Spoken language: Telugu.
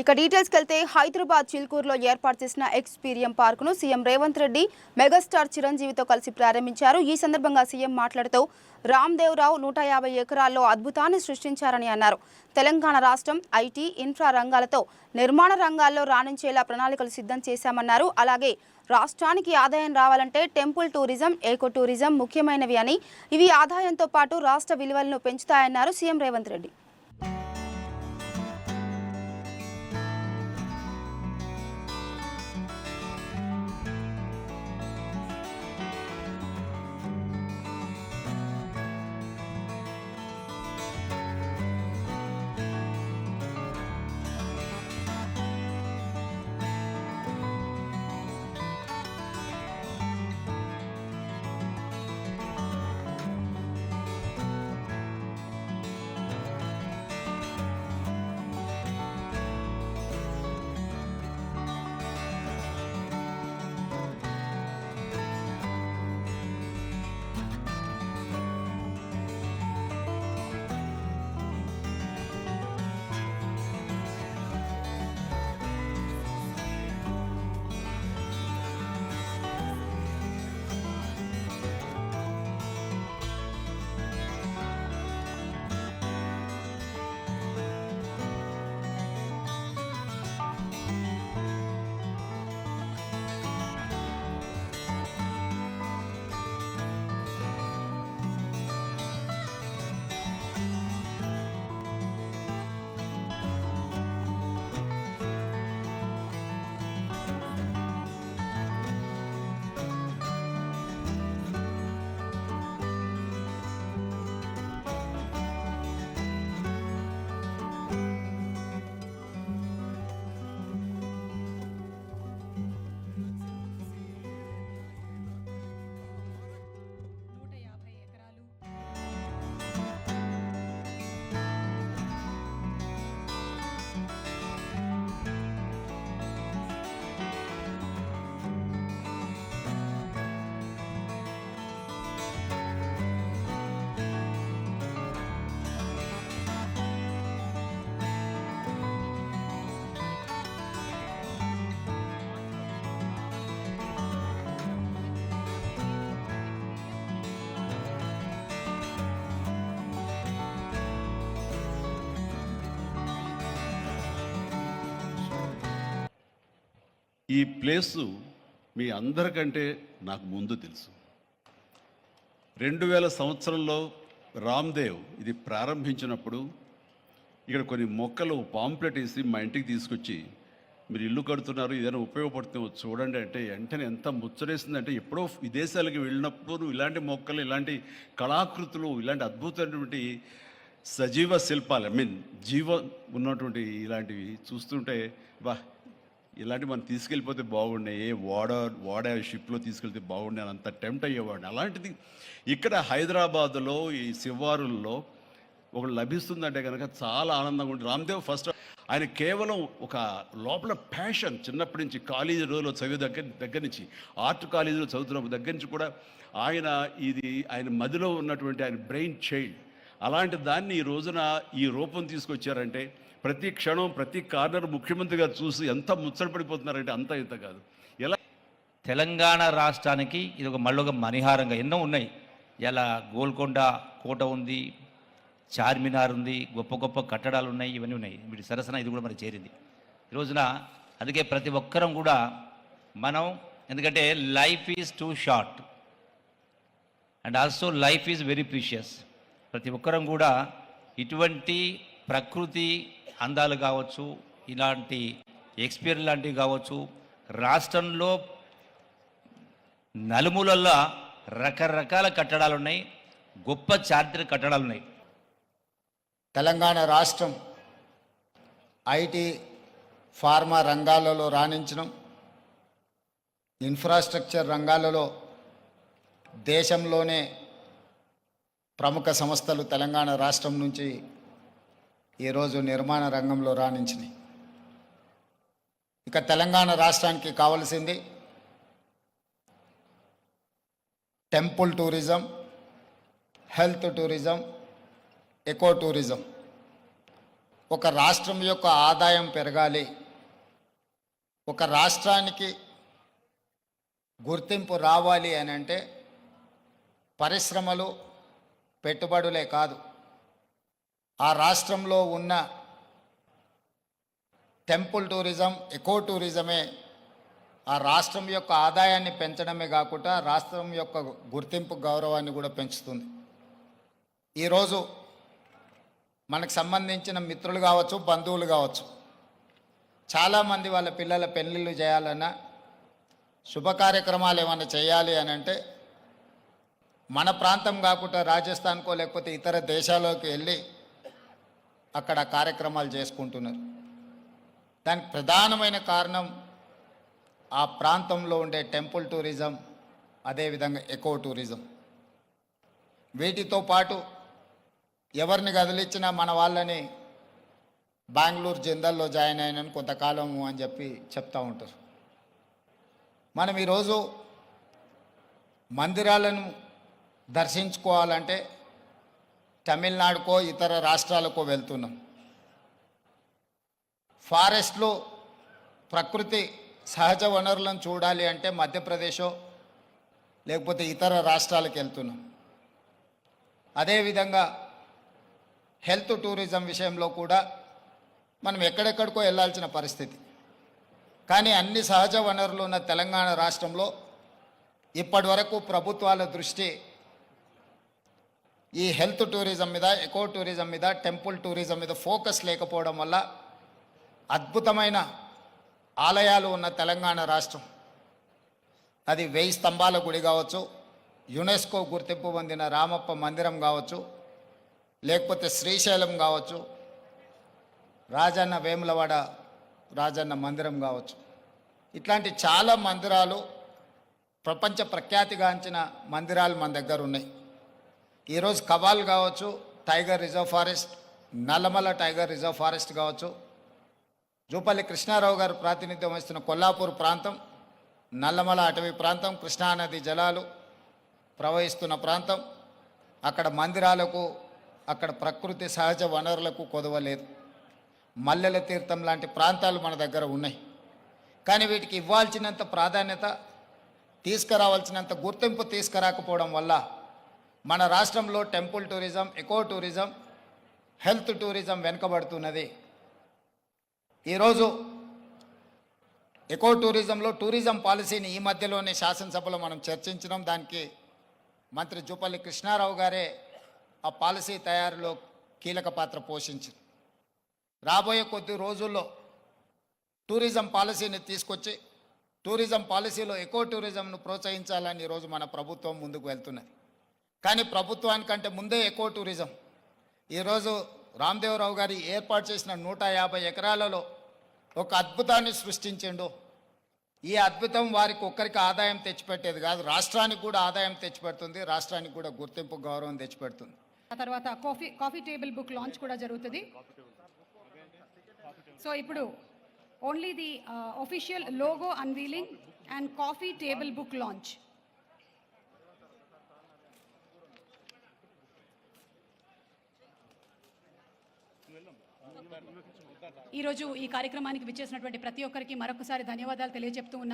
ఇక డీటెయిల్స్కి వెళ్తే హైదరాబాద్ చిల్కూరులో ఏర్పాటు చేసిన ఎక్స్పీరియం పార్కును సీఎం రేవంత్ రెడ్డి మెగాస్టార్ చిరంజీవితో కలిసి ప్రారంభించారు. ఈ సందర్భంగా సీఎం మాట్లాడుతూ రామ్దేవరావు నూట యాభై ఎకరాల్లో అద్భుతాన్ని సృష్టించారని అన్నారు. తెలంగాణ రాష్ట్రం ఐటీ ఇన్ఫ్రా రంగాలతో నిర్మాణ రంగాల్లో రాణించేలా ప్రణాళికలు సిద్ధం చేశామన్నారు. అలాగే రాష్ట్రానికి ఆదాయం రావాలంటే టెంపుల్ టూరిజం ఏకో టూరిజం ముఖ్యమైనవి అని. ఇవి ఆదాయంతో పాటు రాష్ట్ర విలువలను పెంచుతాయన్నారు సీఎం రేవంత్ రెడ్డి. ఈ ప్లేసు మీ అందరికంటే నాకు ముందు తెలుసు. రెండు వేల సంవత్సరంలో రామ్దేవ్ ఇది ప్రారంభించినప్పుడు ఇక్కడ కొన్ని మొక్కలు పాంప్లెట్ వేసి మా ఇంటికి తీసుకొచ్చి మీరు ఇల్లు కడుతున్నారు ఏదైనా ఉపయోగపడుతుందో చూడండి అంటే వెంటనే ఎంత ముచ్చరేసిందంటే ఎప్పుడో విదేశాలకు వెళ్ళినప్పుడు ఇలాంటి మొక్కలు ఇలాంటి కళాకృతులు ఇలాంటి అద్భుతమైనటువంటి సజీవ శిల్పాలు ఐ మీన్ జీవ ఉన్నటువంటి ఇలాంటివి చూస్తుంటే వా ఇలాంటి మనం తీసుకెళ్ళిపోతే బాగుండే ఏ ఓడ ఓడ షిప్లో తీసుకెళ్తే బాగుండే అని అంత టెంప్ట్ అయ్యేవాడిని. అలాంటిది ఇక్కడ హైదరాబాద్లో ఈ శివారుల్లో ఒకటి లభిస్తుందంటే కనుక చాలా ఆనందంగా ఉంటుంది. రామ్దేవ్ ఫస్ట్ ఆయన కేవలం ఒక లోపల ప్యాషన్ చిన్నప్పటి నుంచి కాలేజీ రోజులో చదివే దగ్గర దగ్గర నుంచి ఆర్ట్ కాలేజీలో చదువుతున్న దగ్గర నుంచి కూడా ఆయన ఇది ఆయన మదిలో ఉన్నటువంటి ఆయన బ్రెయిన్ చైల్డ్. అలాంటి దాన్ని ఈ రోజున ఈ రూపం తీసుకొచ్చారంటే ప్రతి క్షణం ప్రతి కార్నర్ ముఖ్యమంత్రి గారు చూసి ఎంత ముచ్చటపడిపోతున్నారంటే అంత ఇంత కాదు. ఎలా తెలంగాణ రాష్ట్రానికి ఇది ఒక మళ్ళీ ఒక మణిహారంగా ఎన్నో ఉన్నాయి. ఇలా గోల్కొండ కోట ఉంది చార్మినార్ ఉంది గొప్ప గొప్ప కట్టడాలు ఉన్నాయి ఇవన్నీ ఉన్నాయి. వీటి సరసన ఇది కూడా మరి చేరింది. ఈ రోజున అందుకే ప్రతి ఒక్కరం కూడా మనం ఎందుకంటే life is too short. And also life is very precious. ప్రతి ఒక్కరం కూడా ఇటువంటి ప్రకృతి అందాలు కావచ్చు ఇలాంటి ఎక్స్పీరియన్ లాంటివి కావచ్చు రాష్ట్రంలో నలుమూలల్లో రకరకాల కట్టడాలు ఉన్నాయి గొప్ప చారిత్రక కట్టడాలు ఉన్నాయి. తెలంగాణ రాష్ట్రం ఐటీ ఫార్మా రంగాలలో రాణించడం ఇన్ఫ్రాస్ట్రక్చర్ రంగాలలో దేశంలోనే ప్రముఖ సంస్థలు తెలంగాణ రాష్ట్రం నుంచి ఈరోజు నిర్మాణ రంగంలో రాణించినాయి. ఇక తెలంగాణ రాష్ట్రానికి కావలసింది temple tourism health tourism eco tourism. ఒక రాష్ట్రం యొక్క ఆదాయం పెరగాలి. ఒక రాష్ట్రానికి గుర్తింపు రావాలి అని అంటే పరిశ్రమలు పెట్టుబడులే కాదు. ఆ రాష్ట్రంలో ఉన్న టెంపుల్ టూరిజం ఎకో టూరిజమే ఆ రాష్ట్రం యొక్క ఆదాయాన్ని పెంచడమే కాకుండా రాష్ట్రం యొక్క గుర్తింపు గౌరవాన్ని కూడా పెంచుతుంది. ఈరోజు మనకు సంబంధించిన మిత్రులు కావచ్చు బంధువులు కావచ్చు చాలామంది వాళ్ళ పిల్లల పెళ్ళిళ్ళు చేయాలన్నా శుభ కార్యక్రమాలు ఏమైనా చేయాలి అని అంటే మన ప్రాంతం కాకుండా రాజస్థాన్కో లేకపోతే ఇతర దేశాల్లోకి వెళ్ళి అక్కడ కార్యక్రమాలు చేసుకుంటున్నారు. దానికి ప్రధానమైన కారణం ఆ ప్రాంతంలో ఉండే టెంపుల్ టూరిజం అదేవిధంగా ఎకో టూరిజం. వీటితో పాటు ఎవరిని కదిలిచ్చినా మన వాళ్ళని బెంగళూరు జిందల్లో జాయిన్ అయినని కొంతకాలము అని చెప్పి చెప్తూ ఉంటారు. మనం ఈరోజు మందిరాలను దర్శించుకోవాలంటే తమిళనాడుకో ఇతర రాష్ట్రాలకో వెళ్తున్నాం. ఫారెస్ట్లు ప్రకృతి సహజ వనరులను చూడాలి అంటే మధ్యప్రదేశో లేకపోతే ఇతర రాష్ట్రాలకు వెళ్తున్నాం. అదేవిధంగా హెల్త్ టూరిజం విషయంలో కూడా మనం ఎక్కడెక్కడికో వెళ్ళాల్సిన పరిస్థితి. కానీ అన్ని సహజ వనరులు ఉన్న తెలంగాణ రాష్ట్రంలో ఇప్పటి వరకు ప్రభుత్వాల దృష్టి ఈ హెల్త్ టూరిజం మీద ఎకో టూరిజం మీద టెంపుల్ టూరిజం మీద ఫోకస్ లేకపోవడం వల్ల అద్భుతమైన ఆలయాలు ఉన్న తెలంగాణ రాష్ట్రం. అది వెయ్యి స్తంభాల గుడి కావచ్చు యునెస్కో గుర్తింపు పొందిన రామప్ప మందిరం కావచ్చు లేకపోతే శ్రీశైలం కావచ్చు రాజన్న వేములవాడ రాజన్న మందిరం కావచ్చు. ఇట్లాంటి చాలా మందిరాలు ప్రపంచ ప్రఖ్యాతిగాంచిన మందిరాలు మన దగ్గర ఉన్నాయి. ఈరోజు కవాల్ కావచ్చు tiger reserve forest Nallamala tiger reserve forest కావచ్చు జూపల్లి కృష్ణారావు గారు ప్రాతినిధ్యం వహిస్తున్న కొల్లాపూర్ ప్రాంతం నల్లమల అటవీ ప్రాంతం కృష్ణానది జలాలు ప్రవహిస్తున్న ప్రాంతం అక్కడ మందిరాలకు అక్కడ ప్రకృతి సహజ వనరులకు కొదవలేదు మల్లెల తీర్థం లాంటి ప్రాంతాలు మన దగ్గర ఉన్నాయి. కానీ వీటికి ఇవ్వాల్సినంత ప్రాధాన్యత తీసుకురావాల్సినంత గుర్తింపు తీసుకురాకపోవడం వల్ల మన రాష్ట్రంలో temple tourism eco tourism health tourism వెనుకబడుతున్నది. ఈరోజు ఎకో టూరిజంలో టూరిజం పాలసీని ఈ మధ్యలోనే శాసనసభలో మనం చర్చించడం దానికి మంత్రి జూపల్లి కృష్ణారావు గారే ఆ పాలసీ తయారులో కీలక పాత్ర పోషించారు. రాబోయే కొద్ది రోజుల్లో టూరిజం పాలసీని తీసుకొచ్చి టూరిజం పాలసీలో ఎకో టూరిజంను ప్రోత్సహించాలని ఈరోజు మన ప్రభుత్వం ముందుకు వెళ్తున్నది. కానీ ప్రభుత్వానికంటే ముందే ఎకో టూరిజం. ఈరోజు రామ్దేవరావు గారి ఏర్పాటు చేసిన నూట యాభై ఎకరాలలో ఒక అద్భుతాన్ని సృష్టించిండు. ఈ అద్భుతం వారికి ఒక్కరికి ఆదాయం తెచ్చిపెట్టేది కాదు రాష్ట్రానికి కూడా ఆదాయం తెచ్చిపెడుతుంది రాష్ట్రానికి కూడా గుర్తింపు గౌరవం తెచ్చిపెడుతుంది. ఆ తర్వాత coffee coffee table book launch కూడా జరుగుతుంది. సో ఇప్పుడు only the official logo unveiling and coffee table book launch ఈరోజు ఈ కార్యక్రమానికి విచ్చేసినటువంటి ప్రతి ఒక్కరికి మరొకసారి ధన్యవాదాలు తెలియజెప్తూ ఉన్నాము.